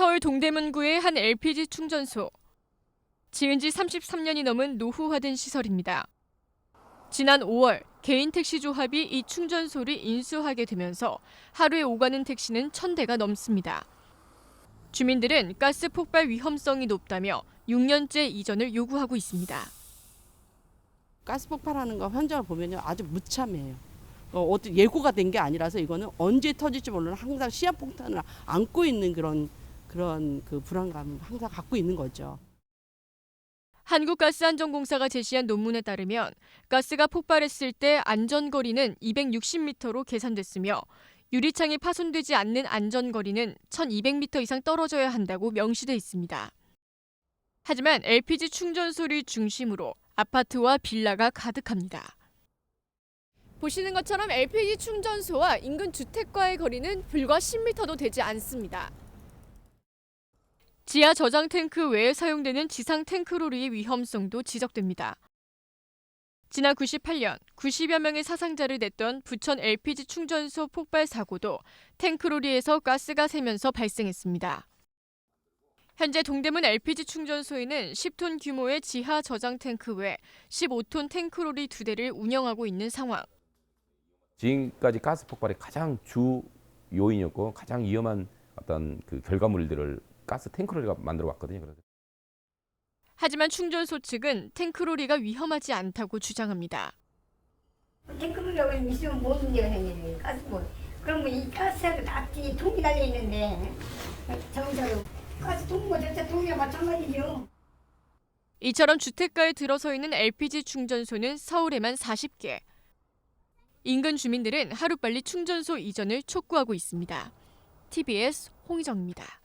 서울 동대문구의 한 LPG 충전소. 지은 지 33년이 넘은 노후화된 시설입니다. 지난 5월 개인 택시 조합이 이 충전소를 인수하게 되면서 하루에 오가는 택시는 1000대가 넘습니다. 주민들은 가스 폭발 위험성이 높다며 6년째 이전을 요구하고 있습니다. 가스 폭발하는 거 현장을 보면요 아주 무참해요. 어, 어떤 예고가 된 게 아니라서 이거는 언제 터질지 모르는 항상 시한폭탄을 안고 있는 그런 그런 그 불안감을 항상 갖고 있는 거죠. 한국가스안전공사가 제시한 논문에 따르면 가스가 폭발했을 때 안전거리는 260m로 계산됐으며 유리창이 파손되지 않는 안전거리는 1200m 이상 떨어져야 한다고 명시돼 있습니다. 하지만 LPG 충전소를 중심으로 아파트와 빌라가 가득합니다. 보시는 것처럼 LPG 충전소와 인근 주택과의 거리는 불과 10m도 되지 않습니다. 지하 저장 탱크 외에 사용되는 지상 탱크로리의 위험성도 지적됩니다. 지난 98년 90여 명의 사상자를 냈던 부천 LPG 충전소 폭발 사고도 탱크로리에서 가스가 새면서 발생했습니다. 현재 동대문 LPG 충전소에는 10톤 규모의 지하 저장 탱크 외 15톤 탱크로리 두 대를 운영하고 있는 상황. 지금까지 가스 폭발의 가장 주 요인이었고 가장 위험한 어떤 그 결과물들을 가스 탱크로리가 만들어 왔거든요. 그래서 하지만 충전소 측은 탱크로리가 위험하지 않다고 주장합니다. 탱크로리가 있으면 뭔 문제가 생기는 거예요? 가스볼. 그러면 이 가스하고 납치 통이 달려 있는데 정자로 가스 통과 전체 통이랑 마찬가지죠. 이처럼 주택가에 들어서 있는 LPG 충전소는 서울에만 40개. 인근 주민들은 하루빨리 충전소 이전을 촉구하고 있습니다. TBS 홍희정입니다.